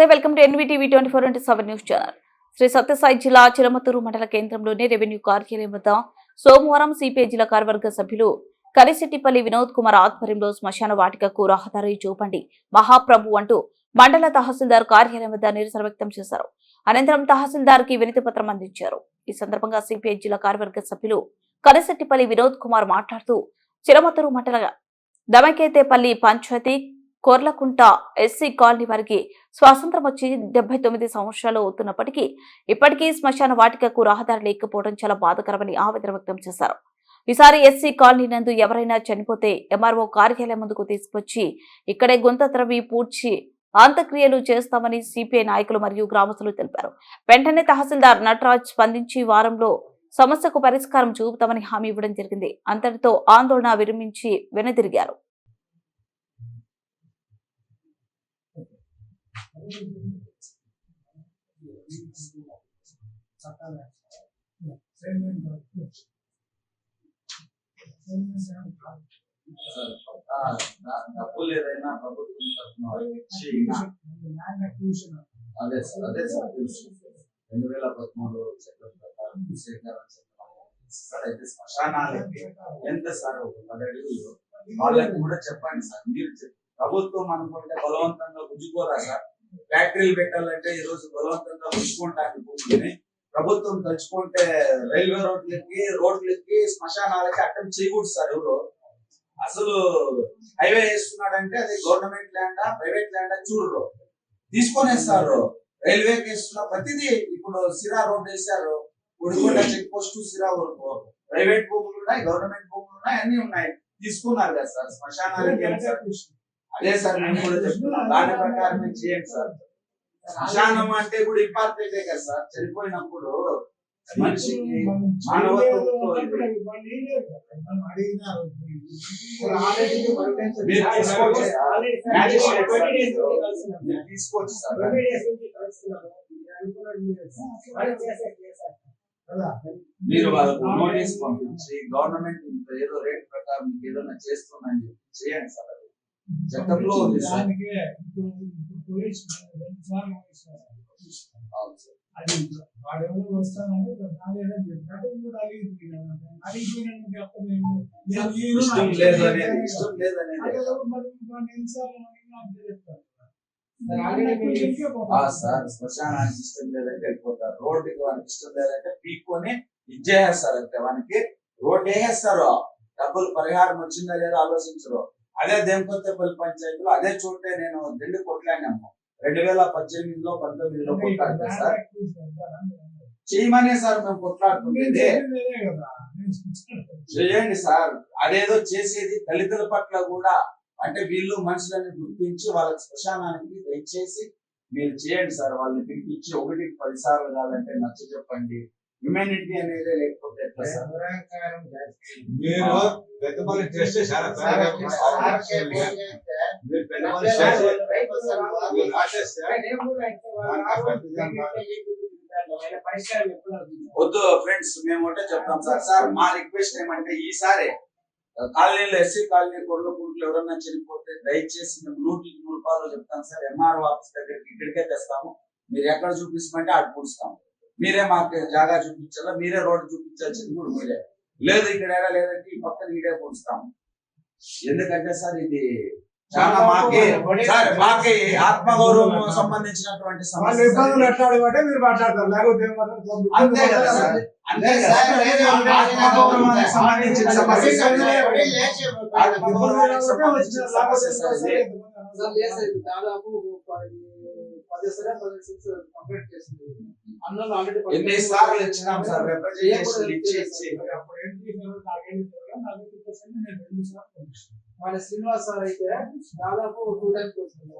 నమస్తే welcome to NVTV twenty four into seven news channel. Shri Sathya Sai జిల్లా చిలమతూరు మండల కేంద్రంలోని రెవెన్యూ కార్యాలయం వద్ద సోమవారం సిపిఐ జిల్లా కార్యవర్గ సభ్యులు కలిశెట్టిపల్లి వినోద్ కుమార్ ఆధ్వర్యంలో శ్మశాన వాటికకు రహదారి చూపండి మహాప్రభు అంటూ మండల తహసీల్దార్ కార్యాలయం వద్ద నిరసన వ్యక్తం చేశారు. అనంతరం తహసీల్దార్కి వినతి పత్రం అందించారు. ఈ సందర్భంగా సిపిఐ జిల్లా కార్యవర్గ సభ్యులు కలిశెట్టిపల్లి వినోద్ కుమార్ మాట్లాడుతూ చిలమతూరు మండల దమకేతేపల్లి పంచాయతీ కొర్లకుంట ఎస్సీ కాలనీ వారికి స్వాతంత్రం వచ్చి డెబ్బై తొమ్మిది సంవత్సరాలు అవుతున్నప్పటికీ ఇప్పటికీ శ్మశాన వాటికకు రహదారి లేకపోవడం చాలా బాధకరమని ఆవేదన వ్యక్తం చేశారు. ఈసారి ఎస్సీ కాలనీ నందు ఎవరైనా చనిపోతే ఎంఆర్ఓ కార్యాలయం ముందుకు తీసుకొచ్చి ఇక్కడే గుంత త్రవి పూడ్చి అంత్యక్రియలు చేస్తామని సిపిఐ నాయకులు మరియు గ్రామస్తులు తెలిపారు. వెంటనే తహసీల్దార్ నటరాజ్ స్పందించి వారంలో సమస్యకు పరిష్కారం చూపుతామని హామీ ఇవ్వడం జరిగింది. అంతటితో ఆందోళన విరమించి వెనుదిరిగారు. డబ్బులు ఏదైనా ప్రభుత్వం అదే సార్ అదే సార్ తెలుసు రెండు వేల పదమూడు చట్టం ప్రకారం భూసేకరణ చట్టం శ్మశానాలకి ఎంత సార్ ఒక పదడుగులు వాళ్ళకి కూడా చెప్పండి సార్ మీరు ప్రభుత్వం అనుకుంటే బలవంతంగా గుంజుకోరా సార్? ఫ్యాక్టరీలు పెట్టాలంటే ఈ రోజు బలవంతంగా గుంజుకుంటానికి పోతుంది ప్రభుత్వం తలుచుకుంటే రైల్వే రోడ్లకి రోడ్లకి శ్మశానాలకి అటెంప్ట్ చేయకూడదు సార్ ఎవరు. అసలు హైవే వేస్తున్నాడంటే అది గవర్నమెంట్ ల్యాండా ప్రైవేట్ ల్యాండా చూడరు. తీసుకొనేస్తారు రైల్వే కేసులో ప్రతిదీ ఇప్పుడు సిరా రోడ్ వేశారు. ఉడికొండ చెక్ పోస్ట్ సిరా వరకు. ప్రైవేట్ భూములు ఉన్నాయి గవర్నమెంట్ భూములు ఉన్నాయి అన్ని ఉన్నాయి. తీసుకున్నారు కదా సార్ శ్మశానాలకి అదే సార్ నేను కూడా చెప్తున్నాం దాని ప్రకారం చేయండి సార్ శ్మశానం అంటే కూడా ఇంపార్టెంట్ కదా సార్ చనిపోయినప్పుడు మనిషికి మానవత్వంతో తీసుకోవచ్చు సార్. మీరు. వాళ్ళకు నోటీస్ పంపించి గవర్నమెంట్ ఏదో రేట్ ప్రకారం మీకు ఏదైనా చేస్తుందని చెప్పి చేయండి సార్ సార్. అది వాడెవరో వస్తానని నాదేదో చెప్పాడు అడిగిపోయినందుకు ఇష్టం మరి. సార్ శ్మశానానికి ఇష్టం లేదంటే వెళ్ళిపోతారు. రోడ్డుకి వానికి ఇష్టం లేదంటే పీక్కొని ఇచ్చేస్తారు అంతే. వానికి రోడ్ వేసేస్తారు డబ్బులు పరిహారం వచ్చిందా లేదా ఆలోచించరు. అదే దేంకొత్తపల్లి పంచాయతీలో అదే చోటే నేను దిండి కొట్లాడినాము. రెండు వేల పద్దెనిమిదిలో పంతొమ్మిదిలో కొట్లాడితే సార్? చేయమనే సార్ మేము చెప్తున్నాను. చేయండి సార్. అదేదో చేసేది దళితుల పట్ల కూడా. అంటే వీళ్ళు మనుషులని గుర్తించి వాళ్ళకి శ్మశానానికి దయచేసి మీరు చేయండి సార్. వాళ్ళని పిలిపించి ఒకటికి పది సార్లు కాదంటే నచ్చ చెప్పండి. హ్యూమానిటీ అనేది లేకపోతే మీరు పెద్దపల్లి చేస్తే చాలా మీరు పెద్దపల్లి? వద్దు ఫ్రెండ్స్ మేము ఒకటే చెప్తాం సార్. సార్ మా రిక్వెస్ట్ ఏమంటే ఈసారి కాలనీలో ఎస్సీ కాలనీ కొడుకు పురుకులు ఎవరన్నా చనిపోతే దయచేసి మేము నూటికి నూరు పాలు చెప్తాం సార్. ఎంఆర్ఓ ఆఫీస్ దగ్గరికి ఇక్కడికే తెస్తాము. మీరు ఎక్కడ చూపిస్తామంటే అటు పూడుస్తాము. మీరే మాకు జాగా చూపించాలా? మీరే రోడ్డు చూపించాల్సింది కూడా మీరే. లేదు ఇక్కడ లేదంటే ఈ పక్కన ఇడే పూడుస్తాము ఎందుకంటే సార్ ఇది చాలా మాకి సార్ మాకి ఆత్మగౌరవం సంబంధించినటువంటి సమస్య ఇబ్బందులు ఎట్లా అడగమంటే మీరు మాట్లాడతారు. లేకపోతే ఏం మాట్లాడతారు? అంతే కదా సార్. అంతే సంబంధించిన సమస్య సార్. సమస్య దాదాపు ఎన్ని సార్లు ఇచ్చినాం సార్? రిప్రజెంటేషన్. మన శ్రీనివాస్ సార్ అయితే దాదాపు టూ టైమ్స్ వచ్చింది